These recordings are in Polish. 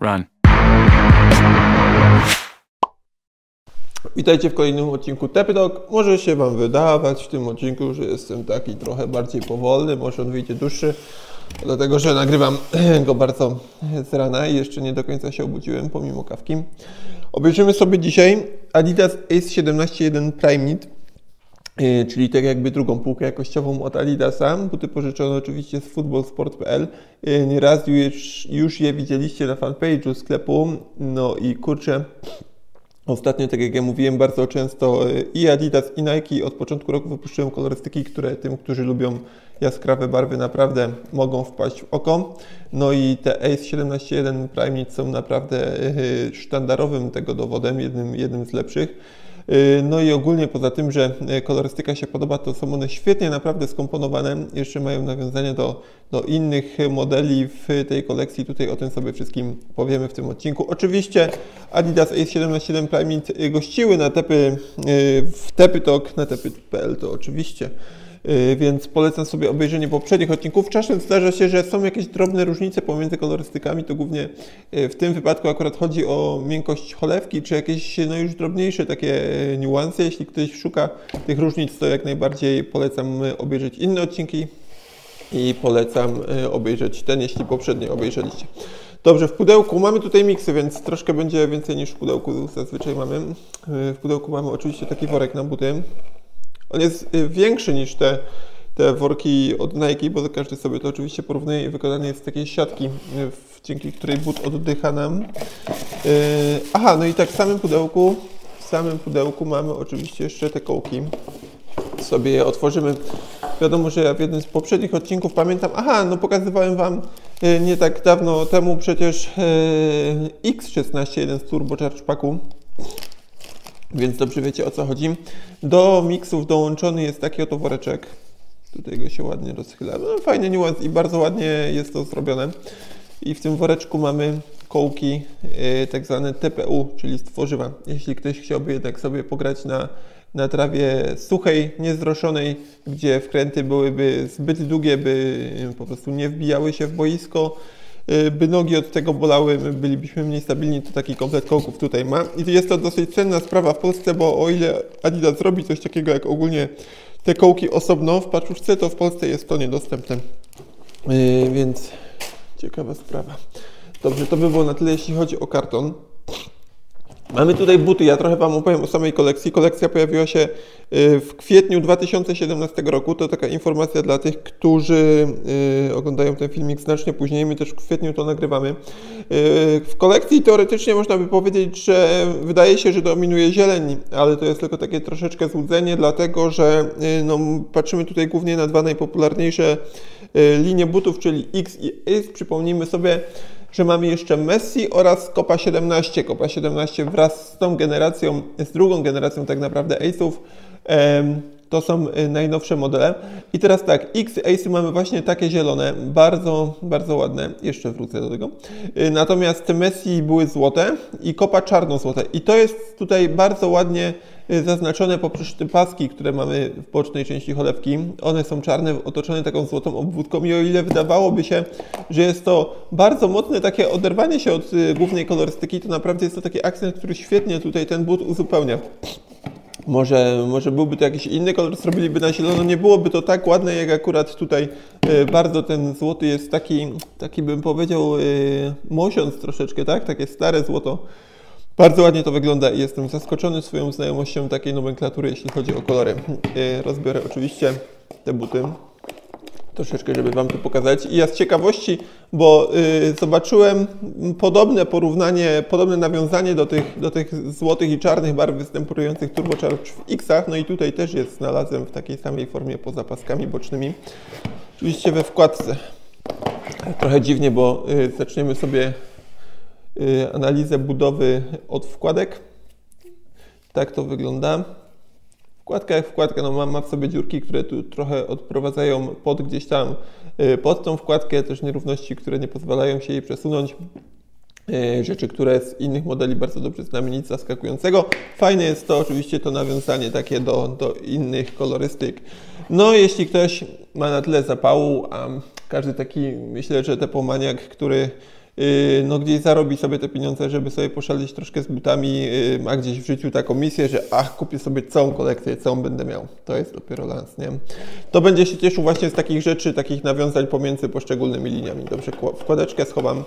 Run. Witajcie w kolejnym odcinku Tepidog. Może się Wam wydawać w tym odcinku, że jestem taki trochę bardziej powolny, może on wyjdzie dłuższy, dlatego że nagrywam go bardzo z rana i jeszcze nie do końca się obudziłem pomimo kawki. Obejrzymy sobie dzisiaj Adidas Ace 17.1 Prime Knit, czyli tak jakby drugą półkę jakościową od Adidasa. Buty pożyczone oczywiście z footballsport.pl. Yy, Nieraz już, już je widzieliście na fanpage'u sklepu. No i kurczę, Ostatnio, tak jak ja mówiłem, bardzo często y, i Adidas, i Nike od początku roku wypuszczają kolorystyki, które tym, którzy lubią jaskrawe barwy, naprawdę mogą wpaść w oko. No i te Ace 17.1 Prime są naprawdę sztandarowym tego dowodem, jednym, jednym z lepszych. Y, No i ogólnie poza tym, że y, kolorystyka się podoba, to są one świetnie naprawdę skomponowane. Jeszcze mają nawiązania do, do innych modeli w tej kolekcji. Tutaj o tym sobie wszystkim powiemy w tym odcinku. Oczywiście Adidas Ace 17.7 Prime y, gościły na tepy w Tepy Talk, na tepy.pl to oczywiście. Yy, więc polecam sobie obejrzenie poprzednich odcinków. Czasem zdarza się, że są jakieś drobne różnice pomiędzy kolorystykami, to głównie yy, w tym wypadku akurat chodzi o miękkość cholewki, czy jakieś no już drobniejsze takie yy, niuanse. Jeśli ktoś szuka tych różnic, to jak najbardziej polecam obejrzeć inne odcinki i polecam obejrzeć ten, jeśli poprzednie obejrzeliście. Dobrze, w pudełku mamy tutaj miksy, więc troszkę będzie więcej niż w pudełku zazwyczaj mamy. W pudełku mamy oczywiście taki worek na buty. On jest y, większy niż te, te worki od Nike, bo każdy sobie to oczywiście porównuje i wykonany jest z takiej siatki, y, dzięki której but oddycha nam. Y, aha, no i tak w samym pudełku, w samym pudełku mamy oczywiście jeszcze te kołki. Sobie je otworzymy. Wiadomo, że ja w jednym z poprzednich odcinków pamiętam, aha, no pokazywałem Wam nie tak dawno temu przecież X16, jeden z turbocharge packu więc dobrze wiecie o co chodzi. Do miksów dołączony jest taki oto woreczek. Tutaj go się ładnie rozchyla. No, fajny niuans i bardzo ładnie jest to zrobione. I w tym woreczku mamy kołki yy, tak zwane TPU, czyli stworzywa. Jeśli ktoś chciałby jednak sobie pograć na, na trawie suchej, niezroszonej, gdzie wkręty byłyby zbyt długie, by po prostu nie wbijały się w boisko, by nogi od tego bolały, my bylibyśmy mniej stabilni, to taki komplet kołków tutaj ma. I jest to dosyć cenna sprawa w Polsce, bo o ile Adidas zrobi coś takiego jak ogólnie te kołki osobno w paczuszce, to w Polsce jest to niedostępne. Yy, więc ciekawa sprawa. Dobrze, to by było na tyle, jeśli chodzi o karton. Mamy tutaj buty, ja trochę Wam opowiem o samej kolekcji. Kolekcja pojawiła się y, w kwietniu 2017 roku. To taka informacja dla tych, którzy y, oglądają ten filmik znacznie później. My też w kwietniu to nagrywamy. Y, w kolekcji teoretycznie można by powiedzieć, że wydaje się, że dominuje zieleń, ale to jest tylko takie troszeczkę złudzenie, dlatego że no, patrzymy tutaj głównie na dwa najpopularniejsze linie butów, czyli X i Ace. Przypomnijmy sobie, że mamy jeszcze Messi oraz Copa 17. Copa 17 wraz z tą generacją, z drugą generacją tak naprawdę Ace'ów, to są y, najnowsze modele. I teraz tak, X Ace mamy właśnie takie zielone, bardzo, bardzo ładne. Jeszcze wrócę do tego. Y, natomiast Messi były złote i Copa czarno-złote. I to jest tutaj bardzo ładnie y, zaznaczone poprzez te paski, które mamy w bocznej części cholewki. One są czarne, otoczone taką złotą obwódką i o ile wydawałoby się, że jest to bardzo mocne takie oderwanie się od głównej kolorystyki, to naprawdę jest to taki akcent, który świetnie tutaj ten but uzupełnia. Może, może byłby to jakiś inny kolor, zrobiliby na zielono, nie byłoby to tak ładne, jak akurat tutaj e, bardzo ten złoty jest taki, taki bym powiedział, e, mosiąc troszeczkę, tak? Takie stare złoto. Bardzo ładnie to wygląda i jestem zaskoczony swoją znajomością takiej nomenklatury, jeśli chodzi o kolory. E, rozbiorę oczywiście te buty troszeczkę, żeby Wam to pokazać. I ja z ciekawości, bo y, zobaczyłem podobne porównanie, podobne nawiązanie do tych, do tych złotych i czarnych barw występujących turbocharge w X-ach. No i tutaj też jest znalazłem w takiej samej formie poza paskami bocznymi. Oczywiście we wkładce. Trochę dziwnie, bo y, zaczniemy sobie y, analizę budowy od wkładek. Tak to wygląda. Wkładka jak wkładka, no ma, ma w sobie dziurki, które tu trochę odprowadzają pod gdzieś tam y, pod tą wkładkę, też nierówności, które nie pozwalają się jej przesunąć. Y, rzeczy, które z innych modeli bardzo dobrze znamy, nic zaskakującego. Fajne jest to oczywiście to nawiązanie takie do, do innych kolorystyk. No, jeśli ktoś ma na tyle zapału, a każdy taki, myślę, że tepomaniak, który no gdzieś zarobi sobie te pieniądze, żeby sobie poszaleć troszkę z butami, ma gdzieś w życiu taką misję, że ach, kupię sobie całą kolekcję, całą będę miał. To jest dopiero lans, nie? To będzie się cieszył właśnie z takich rzeczy, takich nawiązań pomiędzy poszczególnymi liniami. Dobrze, wkładeczkę schowam.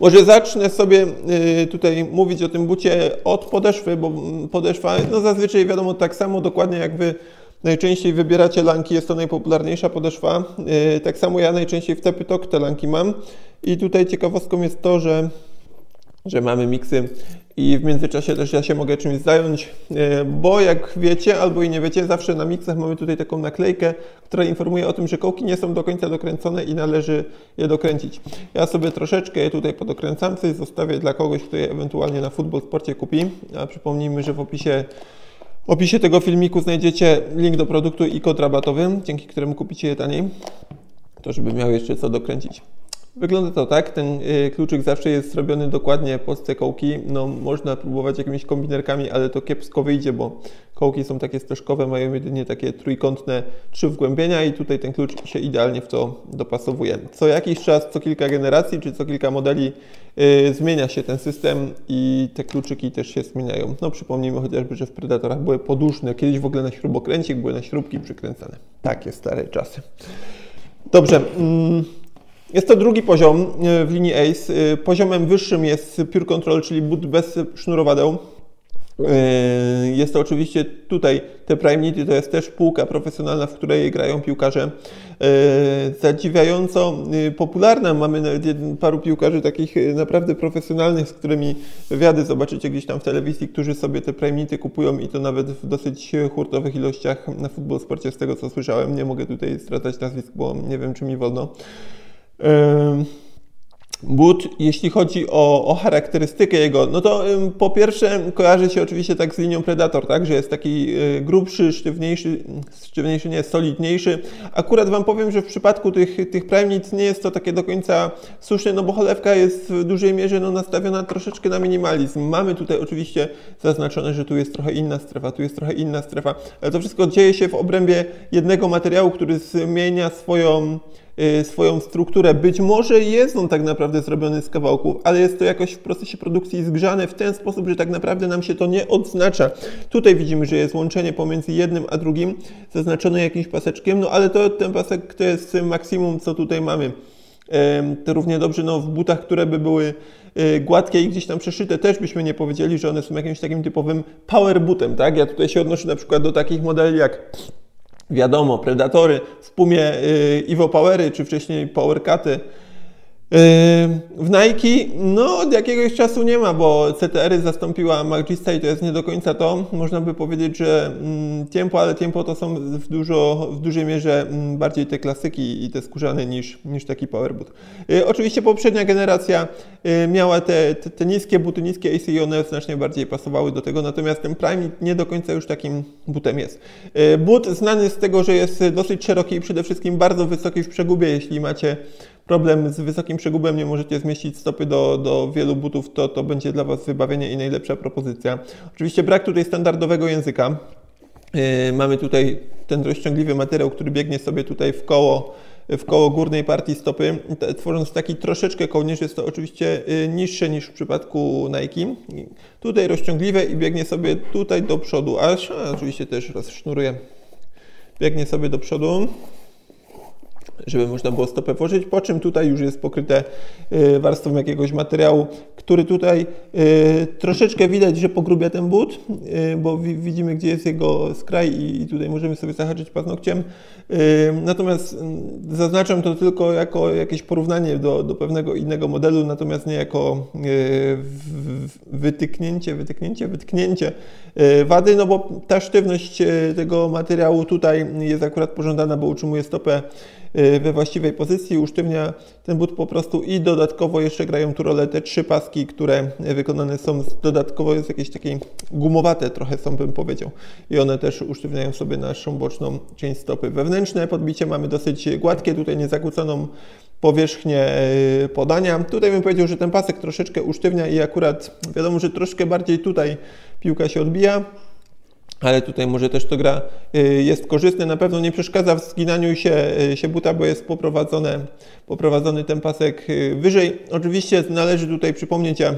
Może zacznę sobie y, tutaj mówić o tym bucie od podeszwy, bo podeszwa, no zazwyczaj wiadomo tak samo dokładnie jak Wy najczęściej wybieracie lanki, jest to najpopularniejsza podeszwa. Y, tak samo ja najczęściej w Tepytok te lanki mam i tutaj ciekawostką jest to, że że mamy miksy i w międzyczasie też ja się mogę czymś zająć, e, bo jak wiecie albo i nie wiecie, zawsze na miksach mamy tutaj taką naklejkę, która informuje o tym, że kołki nie są do końca dokręcone i należy je dokręcić. Ja sobie troszeczkę je tutaj podokręcam, coś zostawię dla kogoś, kto je ewentualnie na Football Sporcie kupi, a przypomnijmy, że w opisie w opisie tego filmiku znajdziecie link do produktu i kod rabatowy, dzięki któremu kupicie je taniej, to żeby miał jeszcze co dokręcić. Wygląda to tak, ten y, kluczyk zawsze jest zrobiony dokładnie pod te kołki. No, można próbować jakimiś kombinerkami, ale to kiepsko wyjdzie, bo kołki są takie steszkowe, mają jedynie takie trójkątne trzy wgłębienia i tutaj ten klucz się idealnie w to dopasowuje. Co jakiś czas, co kilka generacji czy co kilka modeli yy, zmienia się ten system i te kluczyki też się zmieniają. No przypomnijmy chociażby, że w Predatorach były podłużne, kiedyś w ogóle na śrubokręcik były na śrubki przykręcane. Takie stare czasy. Dobrze. Mm. Jest to drugi poziom e, w linii ACE. E, poziomem wyższym jest Pure Control, czyli but bez sznurowadeł. E, jest to oczywiście tutaj te Prime Nity, to jest też półka profesjonalna, w której grają piłkarze. Zadziwiająco popularna, mamy nawet paru piłkarzy takich naprawdę profesjonalnych, z którymi wywiady zobaczycie gdzieś tam w telewizji, którzy sobie te Prime Nity kupują i to nawet w dosyć hurtowych ilościach na futbol sporcie, z tego co słyszałem. Nie mogę tutaj zdradzać nazwisk, bo nie wiem czy mi wolno. But, jeśli chodzi o, o, charakterystykę jego, no to po pierwsze kojarzy się oczywiście tak z linią Predator, tak, że jest taki y, grubszy, sztywniejszy, sztywniejszy nie, solidniejszy. Akurat Wam powiem, że w przypadku tych, tych Primenic nie jest to takie do końca słuszne, no bo cholewka jest w dużej mierze no, nastawiona troszeczkę na minimalizm. Mamy tutaj oczywiście zaznaczone, że tu jest trochę inna strefa, tu jest trochę inna strefa, ale to wszystko dzieje się w obrębie jednego materiału, który zmienia swoją swoją strukturę. Być może jest on tak naprawdę zrobiony z kawałków, ale jest to jakoś w procesie produkcji zgrzane w ten sposób, że tak naprawdę nam się to nie odznacza. Tutaj widzimy, że jest łączenie pomiędzy jednym a drugim, zaznaczone jakimś paseczkiem, no ale to ten pasek to jest maksimum, co tutaj mamy. To równie dobrze no, w butach, które by były y, gładkie i gdzieś tam przeszyte, też byśmy nie powiedzieli, że one są jakimś takim typowym power bootem, tak? Ja tutaj się odnoszę na przykład do takich modeli jak Wiadomo, Predatory, w Pumie y, Evo Powery, czy wcześniej Powercaty w Nike no od jakiegoś czasu nie ma, bo CTR-y zastąpiła Magista i to jest nie do końca to. Można by powiedzieć, że mm, Tempo, ale Tempo to są w, dużo, w dużej mierze mm, bardziej te klasyki i te skórzane niż, niż taki powerboot. Y, oczywiście poprzednia generacja y, miała te, te, te, niskie buty, niskie AC i one znacznie bardziej pasowały do tego, natomiast ten Prime nie do końca już takim butem jest. Y, but znany z tego, że jest dosyć szeroki i przede wszystkim bardzo wysoki w przegubie, jeśli macie problem z wysokim przegubem, nie możecie zmieścić stopy do, do wielu butów, to, to będzie dla Was wybawienie i najlepsza propozycja. Oczywiście brak tutaj standardowego języka. Yy, mamy tutaj ten rozciągliwy materiał, który biegnie sobie tutaj w koło, w koło górnej partii stopy, tworząc taki troszeczkę kołnierz. Jest to oczywiście yy, niższe niż w przypadku Nike. Tutaj rozciągliwe i biegnie sobie tutaj do przodu, aż a, oczywiście też rozsznuruje. Biegnie sobie do przodu żeby można było stopę włożyć, po czym tutaj już jest pokryte y, warstwą jakiegoś materiału, który tutaj y, troszeczkę widać, że pogrubia ten but, y, bo widzimy, gdzie jest jego skraj i tutaj możemy sobie zahaczyć paznokciem. Natomiast zaznaczam to tylko jako jakieś porównanie do, do pewnego innego modelu, natomiast nie jako wytyknięcie, wytyknięcie, wytknięcie wady, no bo ta sztywność tego materiału tutaj jest akurat pożądana, bo utrzymuje stopę we właściwej pozycji, usztywnia ten but po prostu i dodatkowo jeszcze grają tu rolę te trzy paski, które wykonane są dodatkowo jest jakieś takie gumowate trochę są bym powiedział i one też usztywniają sobie naszą boczną część stopy. Wewnętrzne podbicie mamy dosyć gładkie, tutaj niezakłóconą powierzchnię y, podania. Tutaj bym powiedział, że ten pasek troszeczkę usztywnia i akurat wiadomo, że troszkę bardziej tutaj piłka się odbija ale tutaj może też to gra y, jest korzystne. Na pewno nie przeszkadza w zginaniu się, y, się buta, bo jest poprowadzone, poprowadzony ten pasek y, wyżej. Oczywiście należy tutaj przypomnieć, ja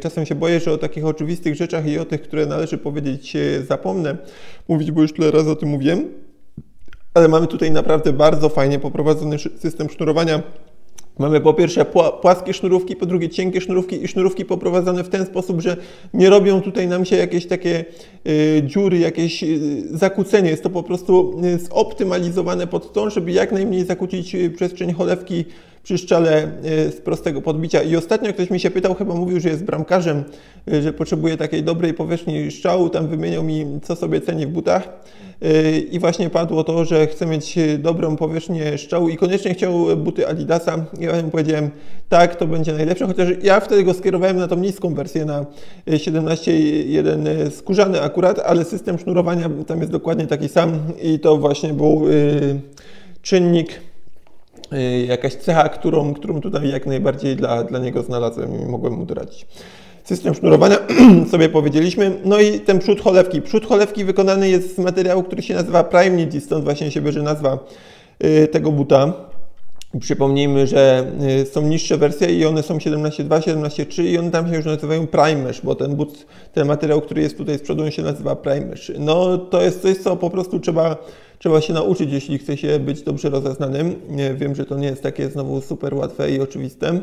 czasem się boję, że o takich oczywistych rzeczach i o tych, które należy powiedzieć, zapomnę mówić, bo już tyle razy o tym mówiłem. Ale mamy tutaj naprawdę bardzo fajnie poprowadzony system sznurowania Mamy po pierwsze płaskie sznurówki, po drugie cienkie sznurówki i sznurówki poprowadzone w ten sposób, że nie robią tutaj nam się jakieś takie y, dziury, jakieś y, zakłócenie. Jest to po prostu y, zoptymalizowane pod to, żeby jak najmniej zakłócić y, przestrzeń cholewki przy szczale z prostego podbicia. I ostatnio ktoś mi się pytał, chyba mówił, że jest bramkarzem, że potrzebuje takiej dobrej powierzchni szczału, tam wymieniał mi, co sobie ceni w butach. I właśnie padło to, że chce mieć dobrą powierzchnię szczału i koniecznie chciał buty Adidasa. Ja mu powiedziałem, tak, to będzie najlepsze, chociaż ja wtedy go skierowałem na tą niską wersję, na 17.1 skórzany akurat, ale system sznurowania tam jest dokładnie taki sam i to właśnie był y, czynnik y, jakaś cecha, którą, którą tutaj jak najbardziej dla, dla niego znalazłem i mogłem mu doradzić system sznurowania sobie powiedzieliśmy. No i ten przód cholewki. Przód cholewki wykonany jest z materiału, który się nazywa Prime Knit i stąd właśnie się bierze nazwa y, tego buta. Przypomnijmy, że y, są niższe wersje i one są 17.2, 17.3 i one tam się już nazywają Prime Mesh, bo ten but, ten materiał, który jest tutaj z przodu, on się nazywa Prime Mesh. No to jest coś, co po prostu trzeba, trzeba się nauczyć, jeśli chce się być dobrze rozeznanym. Wiem, że to nie jest takie znowu super łatwe i oczywiste.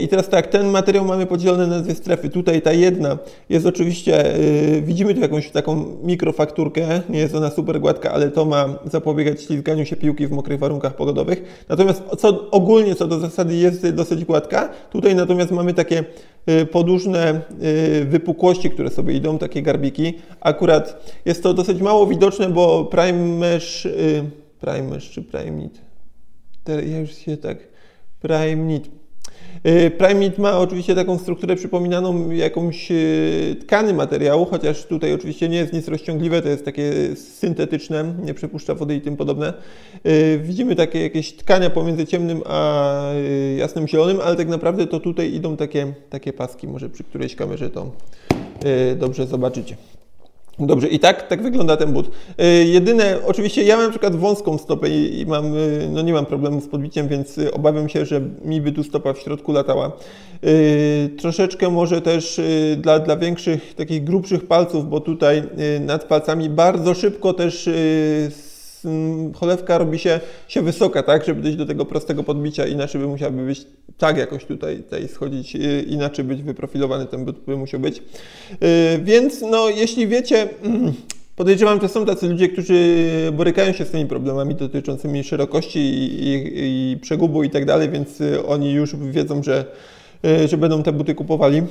I teraz tak, ten materiał mamy podzielony na dwie strefy. Tutaj ta jedna jest oczywiście, e, widzimy tu jakąś taką mikrofakturkę, nie jest ona super gładka, ale to ma zapobiegać ślizganiu się piłki w mokrych warunkach pogodowych. Natomiast co, ogólnie co do zasady jest dosyć gładka. Tutaj natomiast mamy takie e, podłużne wypukłości, które sobie idą, takie garbiki. Akurat jest to dosyć mało widoczne, bo Prime Mesh, Prime Mesh czy Prime Knit, ja już się tak, Prime Y, Primate ma oczywiście taką strukturę przypominaną jakąś y, tkany materiału, chociaż tutaj oczywiście nie jest nic rozciągliwe, to jest takie syntetyczne, nie przepuszcza wody i tym podobne. Y, widzimy takie jakieś tkania pomiędzy ciemnym a jasnym zielonym, ale tak naprawdę to tutaj idą takie, takie paski, może przy którejś kamerze to dobrze zobaczycie. Dobrze, i tak, tak wygląda ten but. Yy, jedyne, oczywiście ja mam na przykład wąską stopę i, i mam, yy, no nie mam problemu z podbiciem, więc yy, obawiam się, że mi by tu stopa w środku latała. troszeczkę może też dla, dla większych, takich grubszych palców, bo tutaj nad palcami bardzo szybko też cholewka robi się, się wysoka, tak, żeby dojść do tego prostego podbicia, inaczej by musiałaby być tak jakoś tutaj, tutaj schodzić, y, inaczej być wyprofilowany ten but by musiał być. Y, więc no, jeśli wiecie, mm, podejrzewam, że są tacy ludzie, którzy borykają się z tymi problemami dotyczącymi szerokości i, i, i przegubu i tak dalej, więc y, oni już wiedzą, że, że będą te buty kupowali.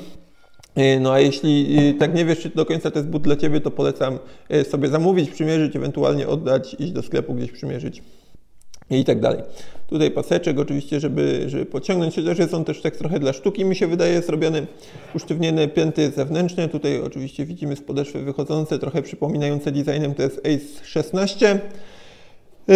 E, no a jeśli e, tak nie wiesz, czy do końca to jest but dla Ciebie, to polecam e, sobie zamówić, przymierzyć, ewentualnie oddać, iść do sklepu gdzieś przymierzyć i tak dalej. Tutaj paseczek oczywiście, żeby, żeby pociągnąć, chociaż jest on też tak trochę dla sztuki, mi się wydaje, zrobiony usztywnione pięty zewnętrzne. Tutaj oczywiście widzimy z podeszwy wychodzące, trochę przypominające designem, to jest Ace 16. Yy,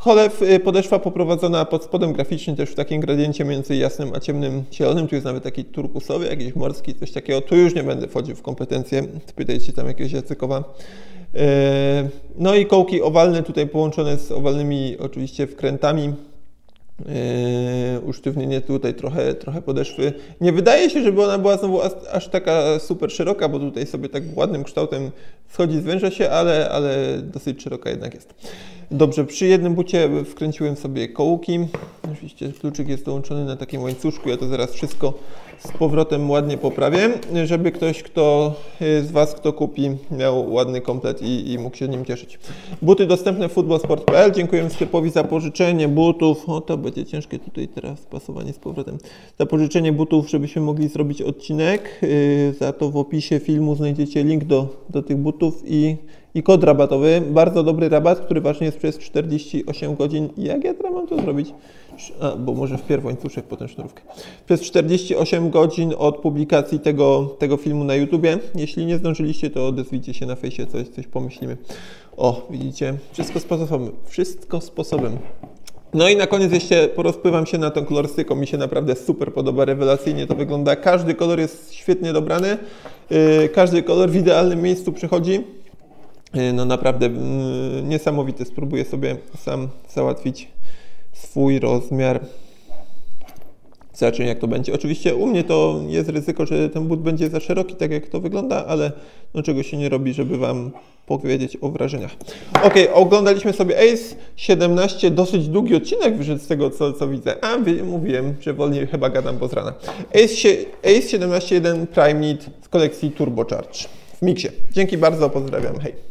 Cholew, y, podeszwa poprowadzona pod spodem graficznie też w takim gradiencie między jasnym a ciemnym zielonym. Tu jest nawet taki turkusowy, jakiś morski, coś takiego. Tu już nie będę wchodził w kompetencje. Spytajcie tam jakiegoś Jacykowa. Y, no i kołki owalne tutaj połączone z owalnymi oczywiście wkrętami. Yy, usztywnienie tutaj trochę, trochę podeszwy. Nie wydaje się, żeby ona była znowu aż, taka super szeroka, bo tutaj sobie tak ładnym kształtem schodzi, zwęża się, ale, ale dosyć szeroka jednak jest. Dobrze, przy jednym bucie wkręciłem sobie kołki. Oczywiście kluczyk jest dołączony na takim łańcuszku. Ja to zaraz wszystko z powrotem ładnie poprawię, żeby ktoś, kto y, z Was, kto kupi, miał ładny komplet i, i mógł się nim cieszyć. Buty dostępne w footballsport.pl. Dziękuję sklepowi za pożyczenie butów. O, to będzie ciężkie tutaj teraz pasowanie z powrotem. Za pożyczenie butów, żebyśmy mogli zrobić odcinek. Y, za to w opisie filmu znajdziecie link do, do tych butów i i kod rabatowy. Bardzo dobry rabat, który ważny jest przez 48 godzin. Jak ja teraz mam to zrobić? A, bo może wpierw łańcuszek, potem sznurówkę. Przez 48 godzin od publikacji tego, tego filmu na YouTubie. Jeśli nie zdążyliście, to odezwijcie się na fejsie, coś, coś pomyślimy. O, widzicie? Wszystko sposobem. Wszystko sposobem. No i na koniec jeszcze porozpływam się na tą kolorystyką. Mi się naprawdę super podoba, rewelacyjnie to wygląda. Każdy kolor jest świetnie dobrany. Yy, każdy kolor w idealnym miejscu przychodzi. Yy, no naprawdę yy, niesamowite. Spróbuję sobie sam załatwić swój rozmiar. Zobaczymy jak to będzie. Oczywiście u mnie to jest ryzyko, że ten but będzie za szeroki, tak jak to wygląda, ale no czego się nie robi, żeby Wam powiedzieć o wrażeniach. Ok, oglądaliśmy sobie Ace 17, dosyć długi odcinek z tego, co, co widzę. A, mówiłem, że wolniej chyba gadam, z rana. Ace, Ace 17.1 Prime Need z kolekcji Turbocharge w miksie. Dzięki bardzo, pozdrawiam, hej.